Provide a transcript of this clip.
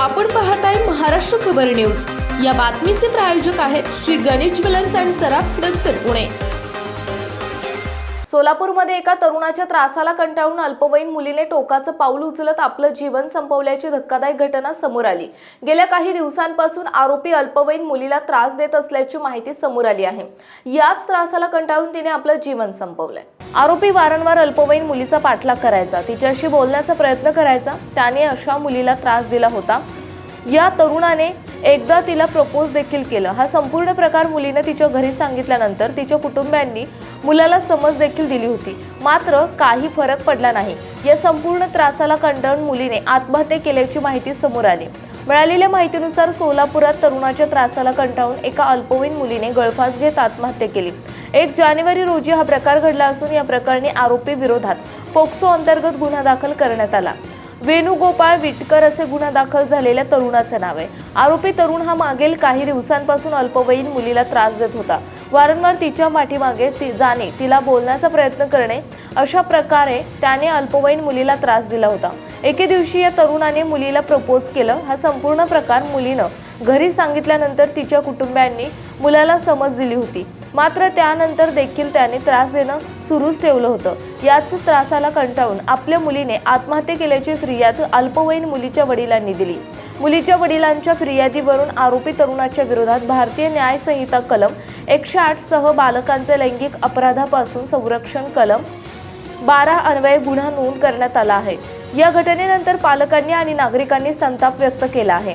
आपण पाहताय महाराष्ट्र खबर न्यूज. या बातमीचे प्रायोजक आहेत श्री गणेश ज्वेलर्स अँड सराफ हडपसर पुणे. सोलापूरमध्ये एका तरुणाच्या त्रासाला कंटाळून अल्पवयीन मुलीने टोकाचं पाऊल उचलत आपलं जीवन संपवल्याची धक्कादायक घटना समोर आली. गेल्या काही दिवसांपासून आरोपी अल्पवयीन मुलीला त्रास देत असल्याची माहिती समोर आली आहे. याच त्रासाला कंटाळून तिने आपलं जीवन संपवलंय. आरोपी वारंवार अल्पवयीन मुलीचा पाठलाग करायचा. तिच्याशी बोलण्याचा प्रयत्न करायचा. त्याने अशा मुलीला त्रास दिला होता. या तरुणाने एकदा तिला प्रपोज देखील केलं. हा संपूर्ण प्रकार मुलीने तिच्या घरी सांगितल्यानंतर तिच्या कुटुंबियांनी मुलाला समज देखील दिली होती. मात्र काही फरक पडला नाही. या संपूर्ण त्रासाला कंटाळून मुलीने आत्महत्या केल्याची माहिती समोर आली. मिळालेल्या माहितीनुसार सोलापुरात तरुणाच्या त्रासाला कंटाळून एका अल्पवयीन मुलीने गळफास घेत आत्महत्या केली. एक जानेवारी रोजी हा प्रकार घडला असून या प्रकरणी आरोपी विरोधात पोक्सो अंतर्गत गुन्हा दाखल करण्यात आला. वेणुगोपाळ विटकर असे गुन्हा दाखल झालेल्या तरुणाचं नाव आहे. आरोपी तरुण हा मागील काही दिवसांपासून अल्पवयीन मुलीला त्रास देत होता. वारंवार तिच्या पाठीमागे ती जाणे तिला बोलण्याचा प्रयत्न करणे अशा प्रकारे त्याने अल्पवयीन मुलीला त्रास दिला होता. एके दिवशी या तरुणाने मुलीला प्रपोज केलं. हा संपूर्ण प्रकार मुलीनं घरी सांगितल्यानंतर तिच्या कुटुंबियांनी मुलाला समज दिली होती. मात्र त्यानंतर देखील त्याने त्रास देणं सुरूच ठेवलं होतं. याच त्रासाला कंटाळून आपल्या मुलीने आत्महत्या केल्याची फिर्याद अल्पवयीन मुलीच्या वडिलांनी दिली. मुलीच्या वडिलांच्या फिर्यादीवरून आरोपी तरुणाच्या विरोधात भारतीय न्याय संहिता कलम एकशे आठ सह बालकांचे लैंगिक अपराधापासून संरक्षण कलम बारा अन्वये गुन्हा नोंद करण्यात आला आहे. या घटनेनंतर पालकांनी आणि नागरिकांनी संताप व्यक्त केला आहे.